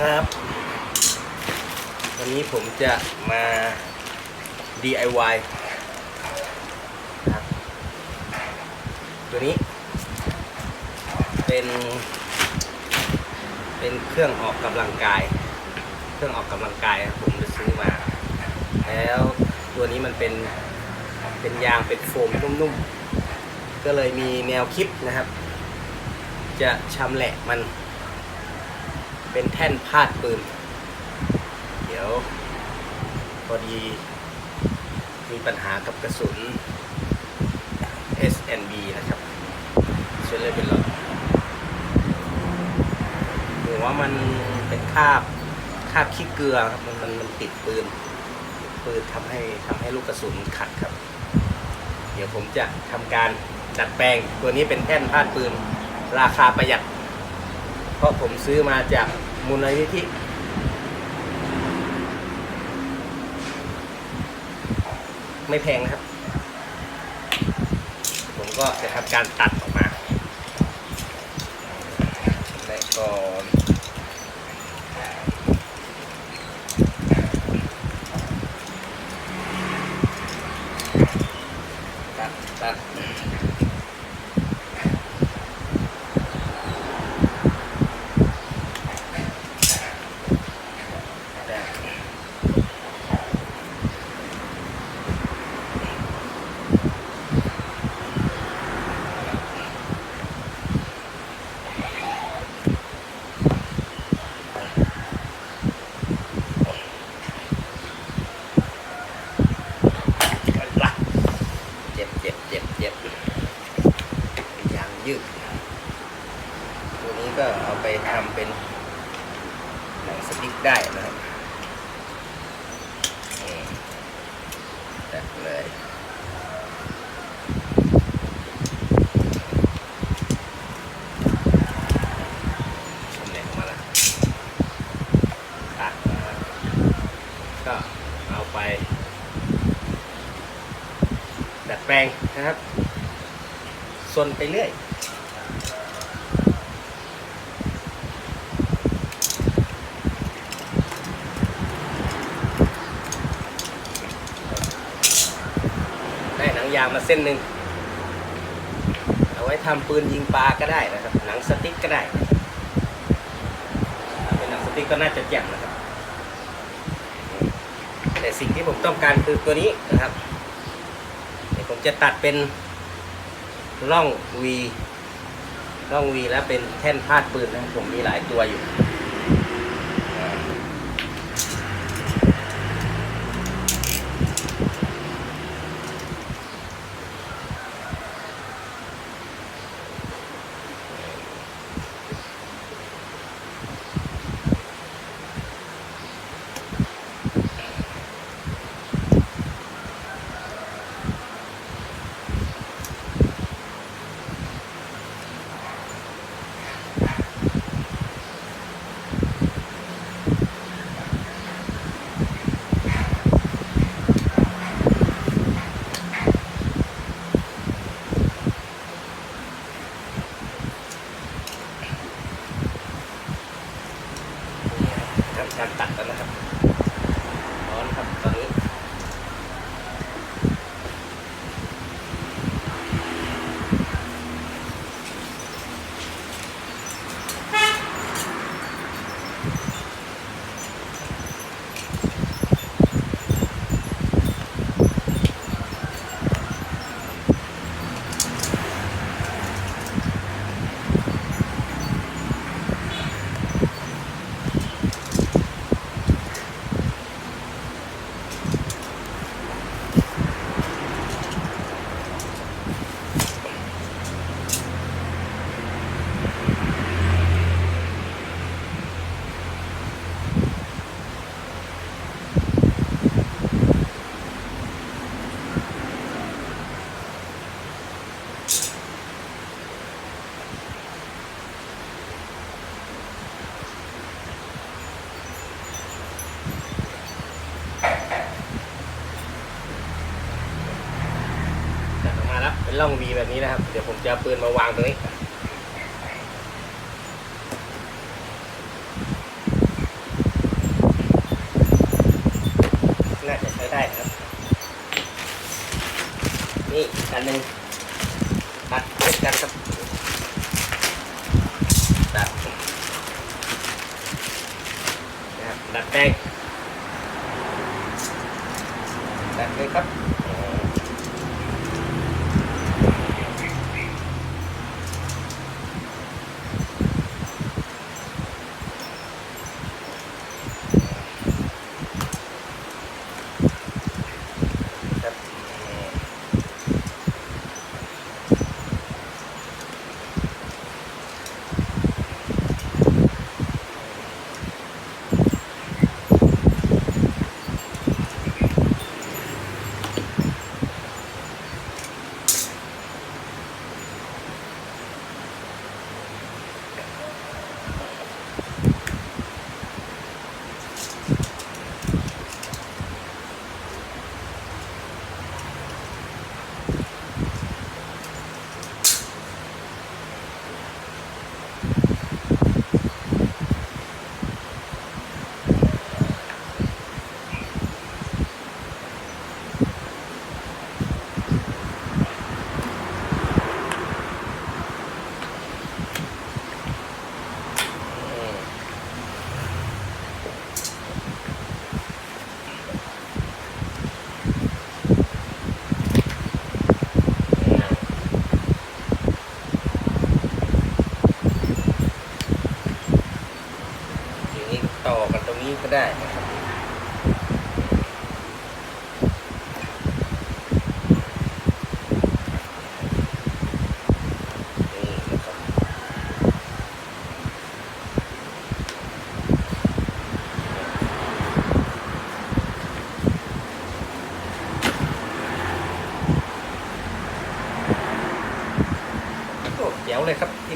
ครับ วันนี้ผมจะมา DIY นะครับตัวนี้ เป็น เป็นเครื่องออกกำลังกาย เครื่องออกกำลังกายครับผมไปซื้อมา แล้วตัวนี้มันเป็น เป็นยางเป็นโฟมนุ่มๆ ก็เลยมีแนวคิดนะครับ จะชำแหละมัน เป็นแท่นพาดปืน เดี๋ยว พอดีมีปัญหากับกระสุน SNB นะครับช่วยเลยเป็นหลอดหัวมันเป็นคาบคาบขี้เกลือครับมันมันมันติดปืนปืนทำให้ทำให้ลูกกระสุนขัดครับ เดี๋ยวผมจะทำการดัดแปลงตัวนี้เป็นแท่นพาดปืน ราคาประหยัด เพราะผมซื้อมาจากมูลนิธิไม่แพงนะครับ ผมก็จะทำการตัดออกมาและก่อนตัดตัดแต่ละเจ็บเจ็บเจ็บเจ็บเป็นยางยืด ตัวนี้ก็เอาไปทำเป็นหนังสติ๊กได้นะครับนี่ตัดเลยชำแหละออกมาละตัดนะครับก็เอาไป ดัดแปลงนะครับซ นไปเรื่อยได้หนังยางมาเส้นหนึ่งเอาไว้ทำปืนยิงปลาก็ได้นะครับ หนังสติ๊กก็ได้ถ้าเป็นหนังสติ๊กก็น่าจะแจ่มนะครับ แต่สิ่งที่ผมต้องการคือตัวนี้นะครับเดี๋ยวผมจะตัดเป็น ร่องวีร่องวีแล้วเป็นแท่นพาดปืนนะผมมีหลายตัวอยู่อ่า ทำการตัดแล้วนะครับร้อนครับตอนนี้ ตัดออกมาแล้วเป็น ร่องวีแบบนี้นะครับ เดี๋ยวผมจะเอาปืนมาวางตรงนี้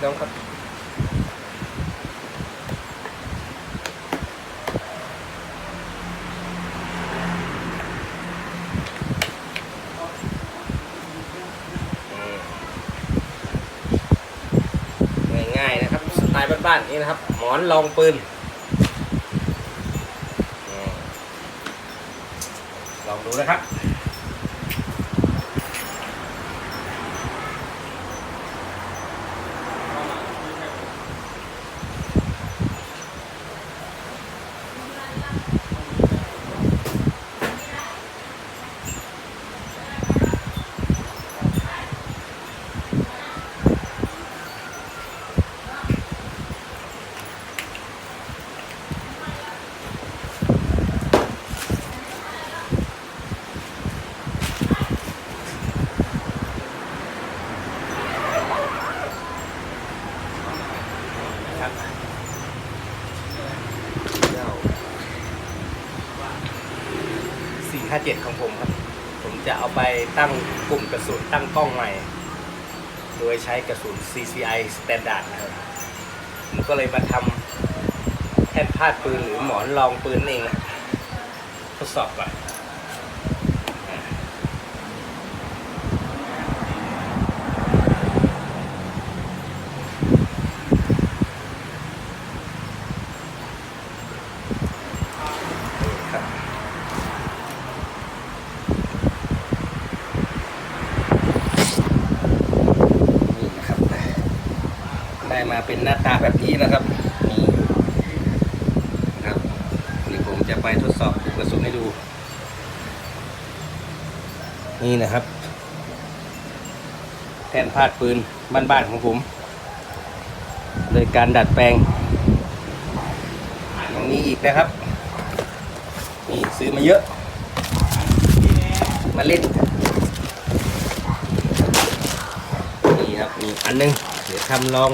น้องครับง่ายๆนะครับสไตล์บ้านๆนี่นะครับ หมอนรองปืนลองดูนะครับ ครับเจ้าสี่ห้าเจ็ดของผมครับ ผมจะเอาไปตั้งกลุ่มกระสุนตั้งกล้องใหม่ โดยใช้กระสุน CCI Standard นะครับผมก็เลยมาทำแท่นพาดปืนหรือหมอนรองปืนเอง ทดสอบก่อนอ่าครับ นี่นะครับ ได้มา เป็นหน้าตาแบบนี้นะครับนี่นะครับนี่ผมจะไปทดสอบกระสุนให้ดู นี่นะครับ แทนพาดปืนบ้านๆของผม โดยการดัดแปลงอย่างนี้อีกนะครับนี่ซื้อมาเยอะ มาเล่นนี่ครับมีอันหนึง เดี๋ยวทำลอง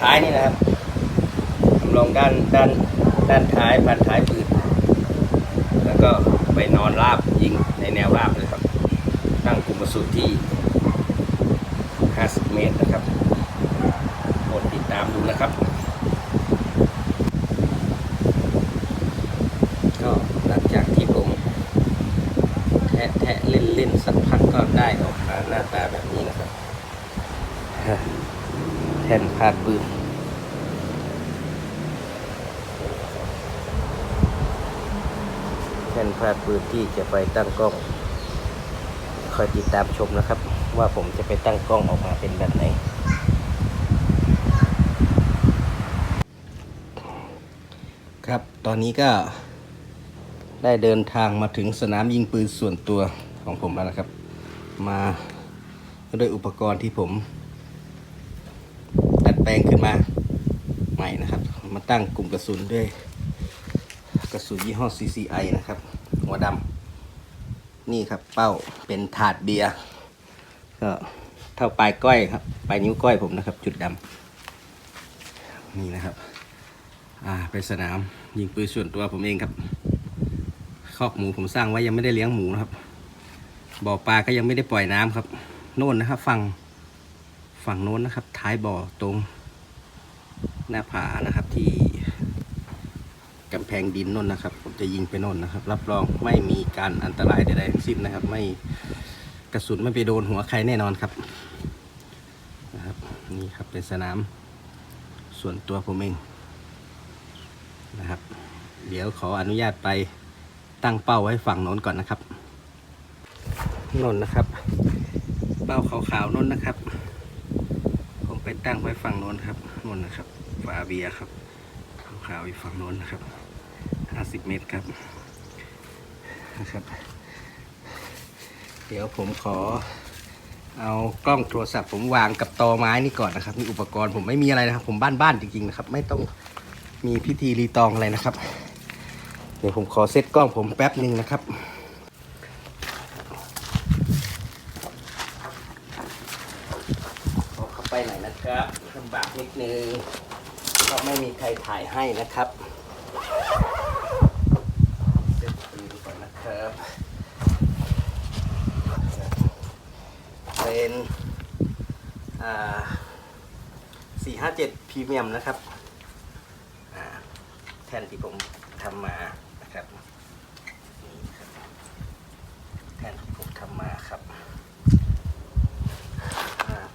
ท้ายนี่นะครับทำลองด้านด้านด้านท้ายพันท้ายปืนแล้วก็ไปนอนราบยิงในแนวราบเลยครับ ตั้งกลุ่มกระสุนที่ 50 เมตรนะครับกดติดตามดูนะครับ ก็หลังจากที่ผมแทะแทะเล่นเล่นสักพักก็ได้ออกมาหน้าตาแบบนี้นะครับ แท่นพาดปืนแท่นพาดปืนที่จะไปตั้งกล้อง คอยติดตามชมนะครับ ว่าผมจะไปตั้งกล้องออกมาเป็นแบบไหน ครับตอนนี้ก็ได้เดินทางมาถึงสนามยิงปืนส่วนตัวของผมแล้วนะครับ มาด้วยอุปกรณ์ที่ผม แปลงขึ้นมาใหม่นะครับ มาตั้งกลุ่มกระสุนด้วย กระสุนยี่ห้อ CCI นะครับ หัวดำนี่ครับเป้าเป็นถาดเบียร์ก็เท่าปลายก้อยครับปลายนิ้วก้อยผมนะครับ จุดดำนี่นะครับ อ่าเป็นสนามยิงปืนส่วนตัวผมเองครับคอกหมูผมสร้างไว้ยังไม่ได้เลี้ยงหมูนะครับบ่อปลาก็ยังไม่ได้ปล่อยน้ำครับ โน่นนะครับฝั่ง ฝั่งโน้นนะครับ ท้ายบ่อตรงหน้าผานะครับที่กำแพงดินนนนะครับ ผมจะยิงไปนนนะครับ รับรองไม่มีการอันตรายใดๆทั้งสิ้นนะครับ ไม่กระสุนไม่ไปโดนหัวใครแน่นอนครับนะครับ นี่ครับเป็นสนามส่วนตัวผมเองนะครับ เดี๋ยวขออนุญาตไปตั้งเป้าไว้ฝั่งโน้นก่อนนะครับนนนะครับ เป้าขาวๆน้นนะครับ ไปตั้งไว้ฝั่งโน้นครับโน้นนะครับฝาเบียครับขาวๆอีกฝั่งโน้นนะครับห้าสิบเมตรครับนะครับ เดี๋ยวผมขอ เอากล้องโทรศัพท์ผมวางกับตอไม้นี่ก่อนนะครับนี่อุปกรณ์ผมไม่มีอะไรนะครับ ผมบ้านๆจริงๆนะครับ ไม่ต้องมีพิธีรีตองอะไรนะครับ เดี๋ยวผมขอเซตกล้องผมแป๊บหนึ่งนะครับ ขอเข้า ไปหน่อยนะครับลำบากนิดนึงเพราะไม่มีใครถ่ายให้นะครับเซตปืนก่อนนะครับ เป็นอ่าสี่ห้าเจ็ดพรีเมียมนะครับแท่นที่ผมทำมานะครับนี่ครับแท่นที่ผมทำมาครับ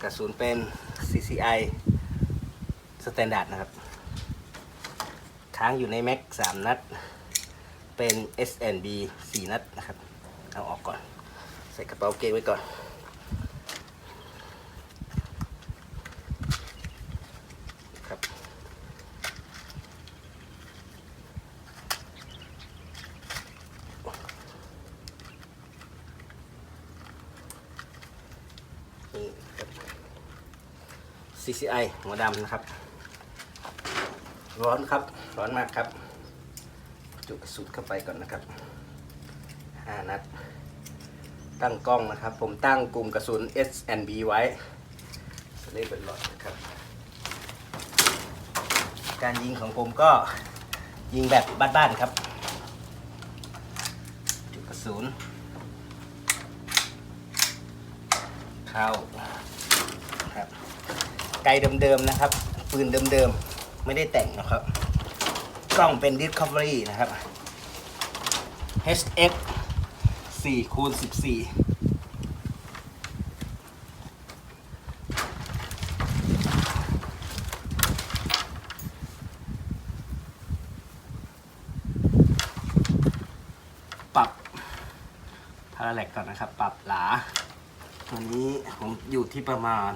กระสุนเป็น CCI Standard นะครับ ค้างอยู่ในแม็ก3นัด เป็น SNB 4 นัดนะครับ เอาออกก่อน ใส่กระเป๋าเกงไว้ก่อน ครับ นี่ครับ CCI หัวดำนะครับ ร้อนครับ ร้อนมากครับ จุกระสุนเข้าไปก่อนนะครับห้านัด ตั้งกล้องนะครับ ผมตั้งกลุ่มกระสุน S B ไว้เลขเป็นหลอดนะครับ การยิงของผมก็ยิงแบบบ้านๆครับ จุกกระสุนเข้า ไกลเดิมๆนะครับ ปืนเดิมๆ ไม่ได้แต่งนะครับ กล้องเป็น Discovery นะครับ HX 4คูณ14ปรับพาราแลกก่อนนะครับ ปรับหลา ตัวนี้ผมอยู่ที่ประมาณ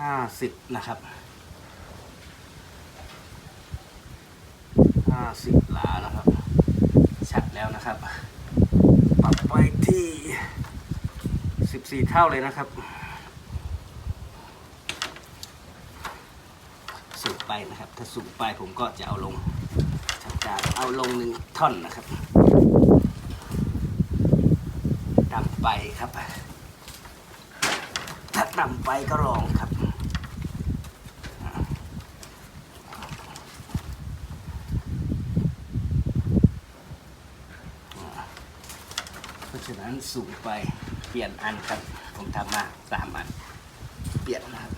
ห้าสิบนะครับห้าสิบหลานะครับ ชัดแล้วนะครับ ปรับไปที่สิบสี่เท่าเลยนะครับ สูงไปนะครับ ถ้าสูงไปผมก็จะเอาลงทำการเอาลงหนึ่งท่อนนะครับต่ำ ไปครับ ถ้าต่ำไปก็ลองครับ เพราะฉะนั้นสูงไปเปลี่ยนอันครับ ผมทำมาสามอัน เปลี่ยนนะครับ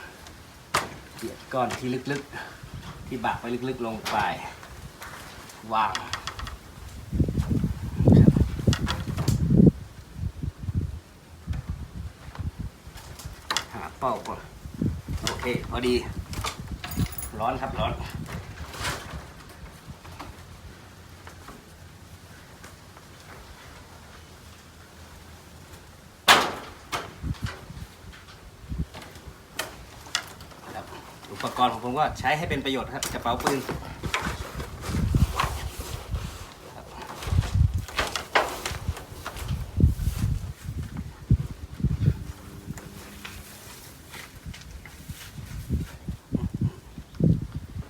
เปลี่ยนก้อนที่ลึกๆ ที่บากไปลึกๆลงไป วาง้าก่อนโอเค พอดี ร้อนครับร้อน อุปกรณ์ของผมก็ใช้ให้เป็นประโยชน์ครับกระเป๋าปืน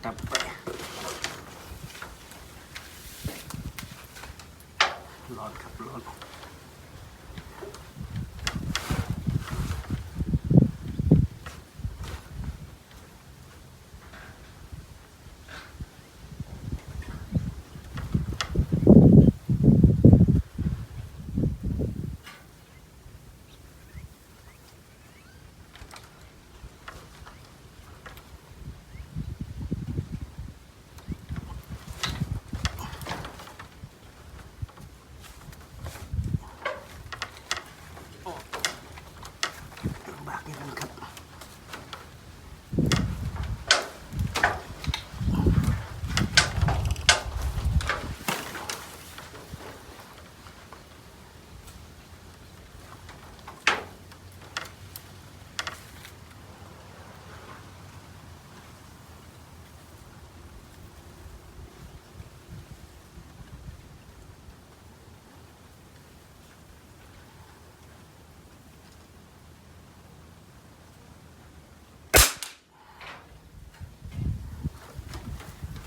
ตับไปร้อนครับร้อน ลำบากนิดนึงครับ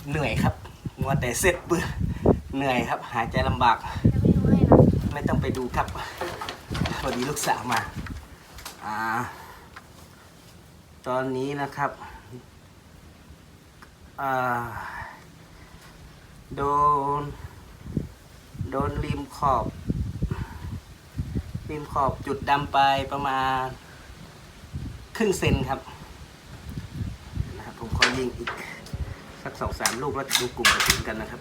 เหนื่อยครับมัวแต่เสร็จเบื่อเหนื่อยครับ หายใจลำบาก ไม่รู้ให้นะไม่ต้องไปดูครับพอดีลูกสาวมาอ่าตอนนี้นะครับอ่าโดน โดนริมขอบริมขอบจุดดำไปประมาณ ครึ่งเซนครับนะครับผมขอยิงอีก สองสามลูกแล้วดูกลุ่มกระสุนกันนะครับ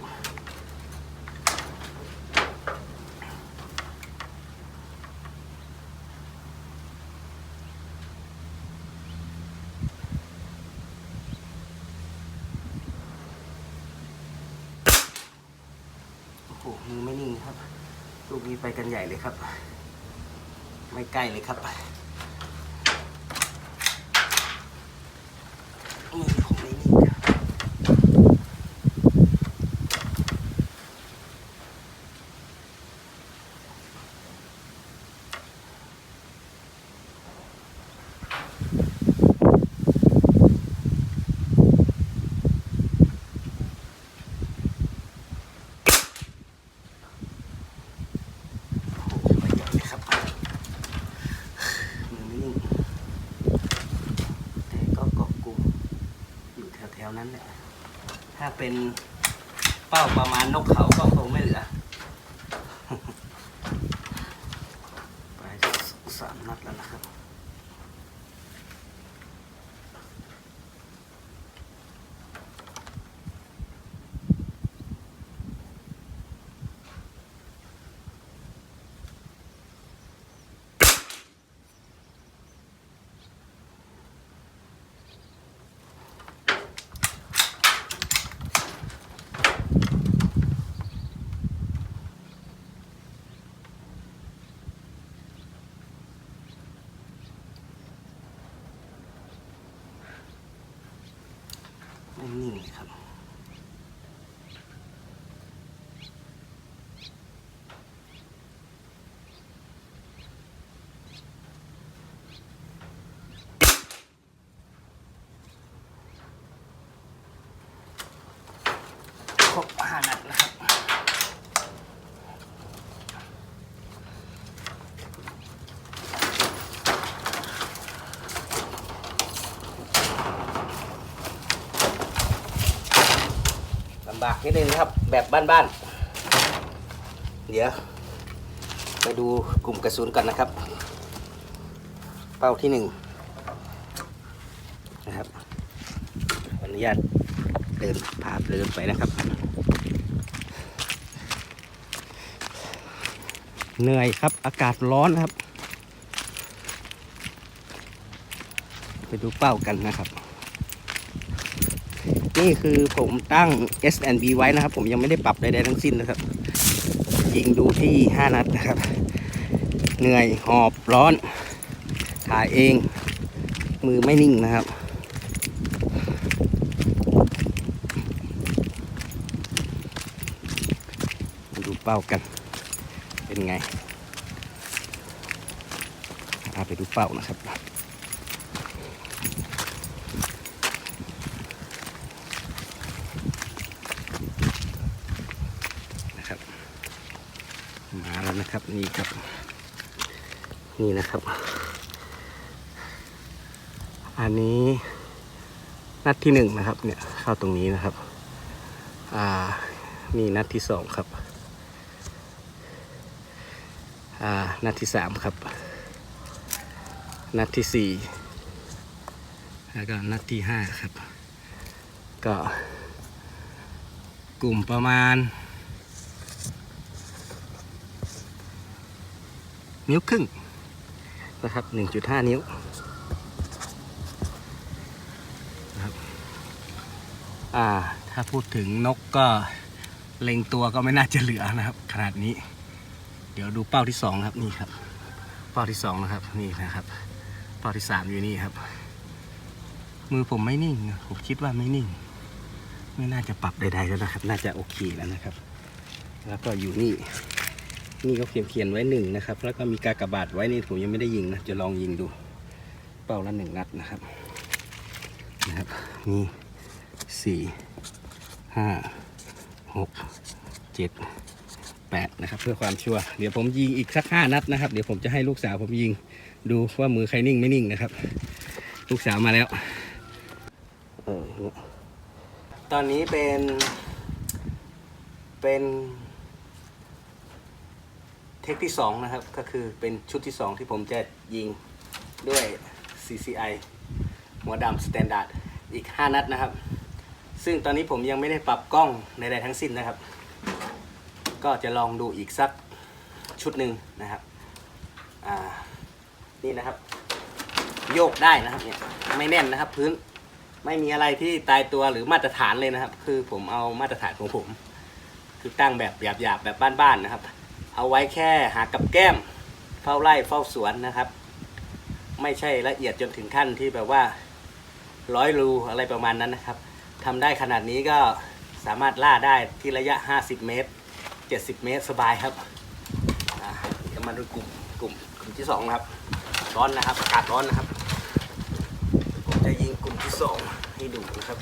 โอ้โหมือไม่นิ่งครับ ลูกนี้ไปกันใหญ่เลยครับ ไม่ใกล้เลยครับมือผมไม่นิ่งโอ้โหไปใหญ่เลยครับมือไม่นิ่งแต่ก็เกาะกลุ่มอยู่แถวๆนั้นแหละ ถ้าเป็นเป้าประมาณนกเขาก็คงไม่เหลือไปสามนัดแล้วนะครับ ไม่นิ่งเลยครับ ครบห้านัดนะครับ ลำบากนิดนึงนะครับ แบบบ้านๆ เดี๋ยว ไปดูกลุ่มกระสุนกันนะครับ เป้าที่หนึ่งนะครับอนุญาตเดินพาเดินไปนะครับ เหนื่อยครับอากาศร้อนครับ ไปดูเป้ากันนะครับ นี่คือผมตั้ง S N B ไว้นะครับ ผมยังไม่ได้ปรับใดๆทั้งสิ้นนะครับ ยิงดูที่ 5 นัดนะครับ เหนื่อยหอบร้อน ถ่ายเอง มือไม่นิ่งนะครับดูเป้ากัน เป็นไง พาไปดูเป้านะครับ นะครับ นี่ครับ นี่นะครับ อันนี้นัดที่หนึ่งนะครับ เนี่ยเข้าตรงนี้นะครับ อ่านี่นัดที่สองครับ อ่านัดที่สามครับ นัดที่สี่แล้วก็นัดที่ห้าครับ ก็กลุ่มประมาณ นิ้วครึ่งนะครับ 1.5 นิ้วนะครับอ่าถ้าพูดถึงนกก็เล็งตัวก็ไม่น่าจะเหลือนะครับ ขนาดนี้ เดี๋ยวดูเป้าที่สองครับนี่ครับ เป้าที่สองนะครับนี่นะครับ เป้าที่สามอยู่นี่ครับ มือผมไม่นิ่งผมคิดว่าไม่นิ่ง ไม่น่าจะปรับใดๆแล้วนะครับ น่าจะโอเคแล้วนะครับ แล้วก็อยู่นี่ นี่ก็เขียนเขียนไว้หนึ่งนะครับ แล้วก็มีกากบาทไว้นี่ผมยังไม่ได้ยิงนะจะลองยิงดู เป้าละหนึ่งนัดนะครับนะครับนี่สี่ห้าหกเจ็ดแปดนะครับเพื่อความชัวร์เดี๋ยวผมยิงอีกสักห้านัดนะครับ เดี๋ยวผมจะให้ลูกสาวผมยิงดูว่ามือใครนิ่งไม่นิ่งนะครับ ลูกสาวมาแล้วเออตอนนี้เป็นเป็น ทคที่ 2 นะครับ ก็คือเป็นชุดที่ 2 ที่ผมจะยิงด้วย CCI หัวดำสแตนดาร์ดอีก 5 นัดนะครับ ซึ่งตอนนี้ผมยังไม่ได้ปรับกล้องใดๆทั้งสิ้นนะครับ ก็จะลองดูอีกสักชุดหนึ่งนะครับนี่นะครับ โยกได้นะครับเนี่ยไม่แน่นนะครับพื้นไม่มีอะไรที่ตายตัวหรือมาตรฐานเลยนะครับ คือผมเอามาตรฐานของผม คือตั้งแบบหยาบๆแบบบ้านๆนะครับ เอาไว้แค่หากับแก้ม เฝ้าไร่เฝ้าสวนนะครับ ไม่ใช่ละเอียดจนถึงขั้นที่แบบว่าร้อยรูอะไรประมาณนั้นนะครับทำได้ขนาดนี้ก็สามารถล่าได้ที่ระยะ 50 เมตร 70 เมตรสบายครับเดี๋ยวมาดูกลุ่มกลุ่มกลุ่มที่สองนะครับ ร้อนนะครับอากาศร้อนนะครับ ผมจะยิงกลุ่มที่สองให้ดูนะครับ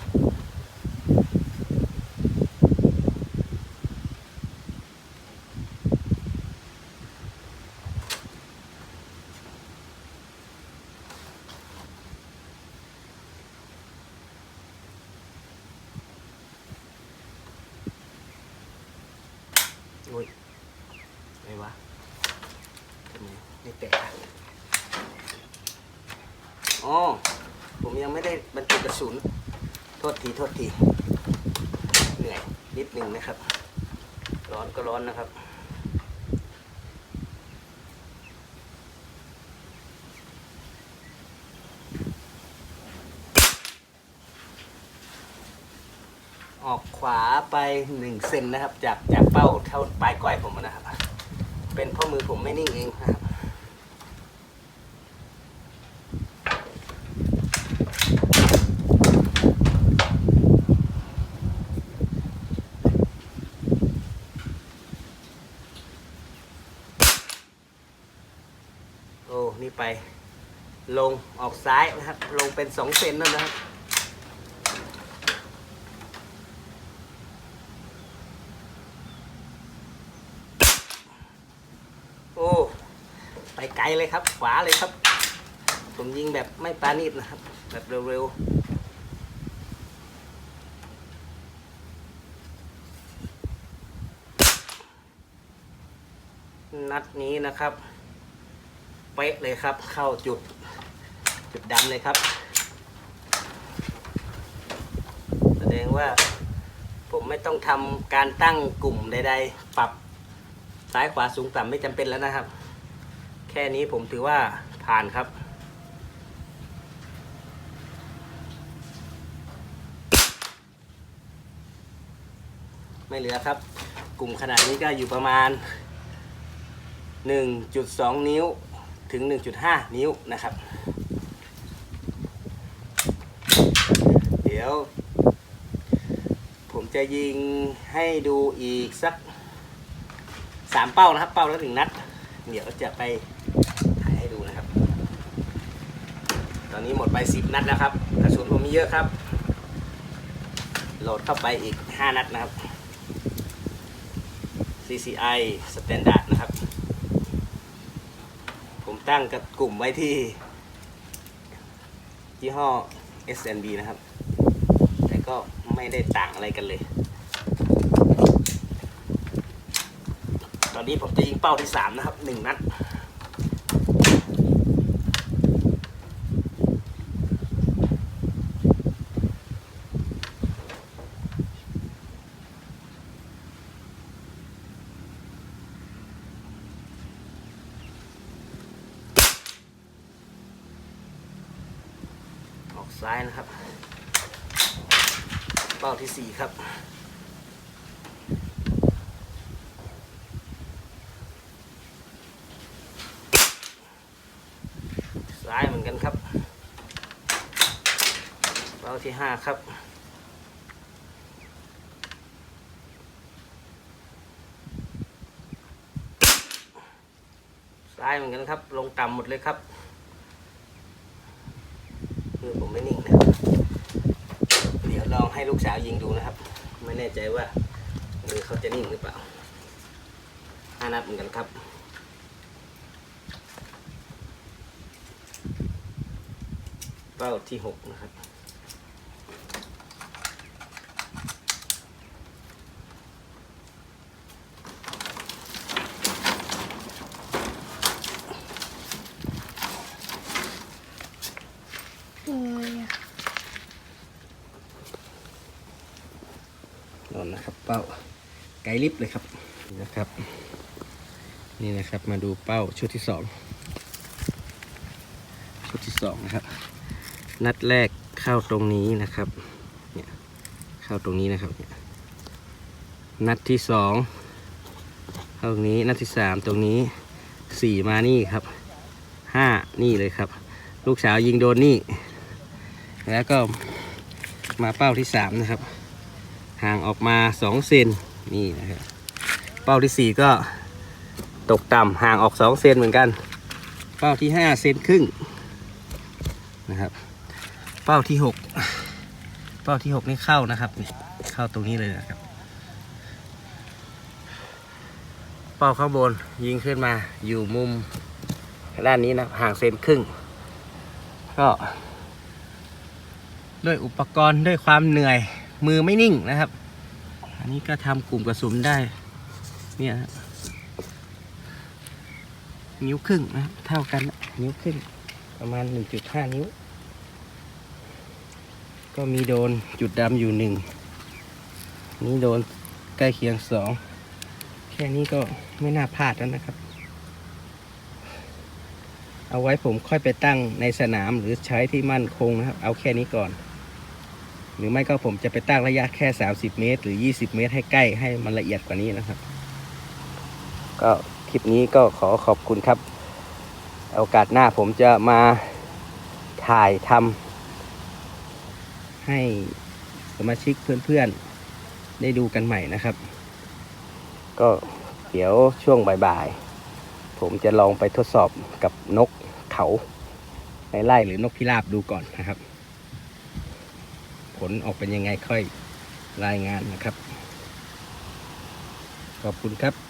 อุ้ยอะไรวะทำไมไม่แตกอะอ๋อ ผมยังไม่ได้บรรจุกระสุน โทษที โทษที เหนื่อยนิดหนึ่งนะครับ ร้อนก็ร้อนนะครับ ออกขวา ไปหนึ่งเซนนะครับ จากจากเป้าเท่าปลายก้อยผมนะครับ เป็นเพราะมือผมไม่นิ่งเองนะครับโอ้นี่ไป ลงออกซ้ายนะครับ ลงเป็นสองเซนนั่นนะครับ โอ้ ไปไกล เลยครับ ขวาเลยครับ ผมยิงแบบไม่ปาณีตนะครับ แบบเร็วๆ นัดนี้นะครับ เป๊ะเลยครับ เข้าจุด จุดดำเลยครับ แสดงว่าผมไม่ต้องทำการตั้งกลุ่มใดๆ ปรับซ้ายขวาสูงต่ำไม่จำเป็นแล้วนะครับ ค่นี้ผมถือว่าผ่านครับ ไม่เหลือครับ กลุ่มขนาดนี้ก็อยู่ประมาณ 1.2 นิ้วถึง 1.5 นิ้วนะครับ เดี๋ยว ผมจะยิงให้ดูอีกสักสามเป้านะครับ เป้าละหนึ่งนัด เดี๋ยวจะไปถ่ายให้ดูนะครับ ตอ นี้หมดไปสิบนัดแล้วครับกระสุนผมมีเยอะครับ โหลดเข้าไปอีกห้านัดนะครับ CCI Standard นะครับ ผมตั้งกับกลุ่มไว้ที่ยี่ห้อ SNB นะครับ แต่ก็ไม่ได้ต่างอะไรกันเลย ตอนนี้ผมจะยิงเป้าที่ 3 นะครับ 1 นัด ออกซ้ายนะครับ เป้าที่4ครับ ซ้ายเหมือนกันครับเป้าที่5ครับซ้ายเหมือนกันครับ ลงต่ำหมดเลยครับคือผมไม่นิ่งนะครับ เดี๋ยวลองให้ลู กสาวยิงดูนะครับ ไม่แน่ใจว่ามือเขาจะนิ่งหรือเปล่าห้านัดเหมือนกันครับเป้าที่หกนะครับ โอ้ยอะ นอนนะครับ เป้าไก ลลิฟต์เลยครับนี่นะครับ นี่นะครับมาดูเป้าชุดที่สองชุดที่สองนะครับ นัดแรกเข้าตรงนี้นะครับเนี่ยเข้าตรงนี้นะครับเนี่ยนัดที่สองเข้าตรงนี้นัดที่สามตรงนี้สี่มานี่ครับห้านี่เลยครับ ลูกสาวยิงโดนนี่ แล้วก็มาเป้าที่สามนะครับห่างออกมาสองเซน นี่นะครับเป้าที่สี่ก็ตกต่ำห่างออกสองเซนเหมือนกัน เป้าที่ห้าเซนครึ่งนะครับ เป้าที่หกเป้าที่หกนี่เข้านะครับ เข้าตรงนี้เลยนะครับ เป้าข้างบนยิงขึ้นมาอยู่มุมด้านนี้นะห่างเซนครึ่ง ก็ด้วยอุปกรณ์ด้วยความเหนื่อยมือไม่นิ่งนะครับ นนี้ก็ทำกลุ่มกระสุนได้ เนี่ยนิ้วครึ่งนะเท่ากันนะนิ้วครึ่งประมาณ 1.5 นิ้ว ก็มีโดนจุดดำอยู่หนึ่งนี่โดนใกล้เคียงสองแค่นี้ก็ไม่น่าพลาดแล้วนะครับ เอาไว้ผมค่อยไปตั้งในสนามหรือใช้ที่มั่นคงนะครับ เอาแค่นี้ก่อน หรือไม่ก็ผมจะไปตั้งระยะแค่ 30 เมตร หรือ 20 เมตร ให้ใกล้ให้มันละเอียดกว่านี้นะครับ ก็คลิปนี้ก็ขอขอบคุณครับ โอกาสหน้าผมจะมาถ่ายทำให้สมาชิกเพื่อนๆ ได้ดูกันใหม่นะครับ ก็เดี๋ยวช่วงบ่ายๆ ผมจะลองไปทดสอบกับนกเขาในไร่หรือนกพิราบดูก่อนนะครับ ผลออกเป็นยังไงค่อยรายงานนะครับ ขอบคุณครับ